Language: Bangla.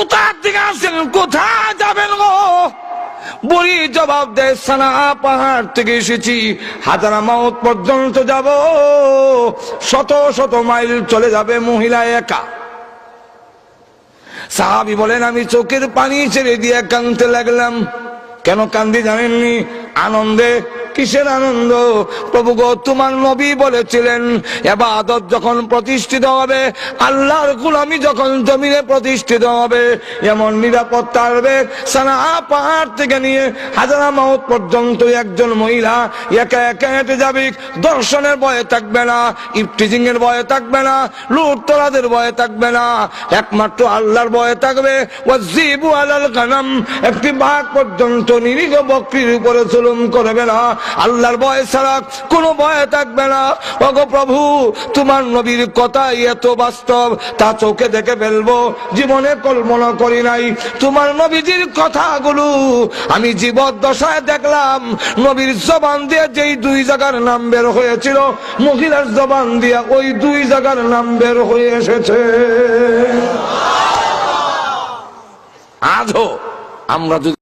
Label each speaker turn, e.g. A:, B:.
A: কোথা থেকে আসেন? কোথায় যাবেন গো? বুড়ি জবাব দেয়, সানা, পাহাড় থেকে এসেছি। হাজারা মাউত পর্যন্ত যাব। শত শত মাইল চলে যাবে মহিলা একা। সাহাবি বলেন, আমি চোখের পানি ছেড়ে দিয়ে কাঁদতে লাগলাম। কেন কান্দি জানেননি? আনন্দে কিসের আনন্দ? প্রভু গো, তোমার নবী বলেছিলেন, এবাদত যখন প্রতিষ্ঠিত হবে, আল্লাহর গুলামি যখন জমিনে প্রতিষ্ঠিত হবে, এমন নিরাপত্তা আসবে। সানা পাহাড় থেকে নিয়ে হাজারা মাউত পর্যন্ত একজন মহিলা একা একা হেঁটে যাবে। দর্শনের ভয়ে থাকবে না ইফটিজিং এর ভয়ে থাকবে না লুটতলাদের ভয়ে থাকবে না। একমাত্র আল্লাহর ভয়ে থাকবে। ও জিবু আলাল কানাম একটি বাঘ পর্যন্ত নিরীহ বকরির উপরে জুলুম করবে না। আল্লাহর ভয় ছাড়া কোনো ভয় থাকবে না। ওগো প্রভু, তোমার নবীর কথাই এত বাস্তব, তা চোখে দেখে ফেলব, জীবনে কল্পনা করি নাই। তোমার নবীজির কথাগুলো আমি জীবদ্দশায় দেখলাম। নবীর জবান দিয়ে যেই দুই জায়গার নাম বের হয়েছিল, মহিলার জবান দিয়ে ওই দুই জায়গার নাম বের হয়ে এসেছে। আজও আমরা যদি